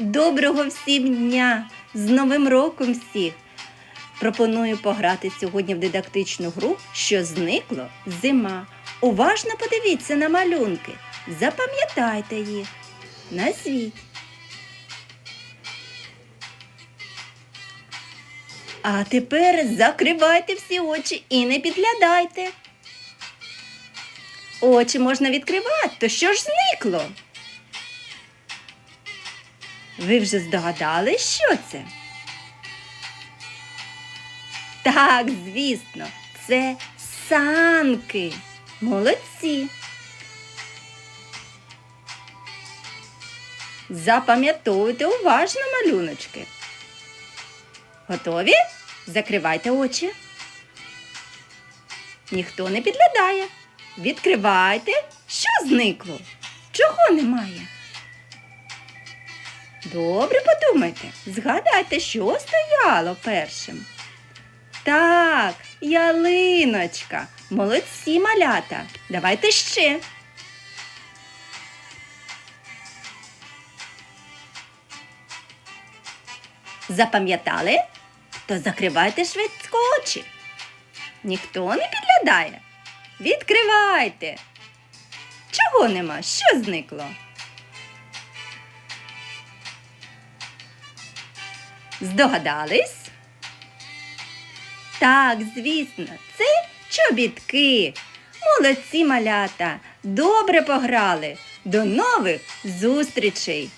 Доброго всім дня! З Новим роком всіх! Пропоную пограти сьогодні в дидактичну гру, що зникло зима. Уважно подивіться на малюнки. Запам'ятайте їх. Назвіть. А тепер закривайте всі очі і не підглядайте. Очі можна відкривати, то що ж зникло? Ви вже здогадали, що це? Так, звісно, це санки. Молодці. Запам'ятовуйте уважно малюночки. Готові? Закривайте очі. Ніхто не підглядає. Відкривайте, що зникло? Чого немає? Добре подумайте, згадайте, що стояло першим. Так, ялиночка. Молодці малята. Давайте ще. Запам'ятали? То закривайте швидко очі. Ніхто не підглядає. Відкривайте. Чого нема? Що зникло? Здогадались? Так, звісно, це чобітки. Молодці малята. Добре пограли. До нових зустрічей!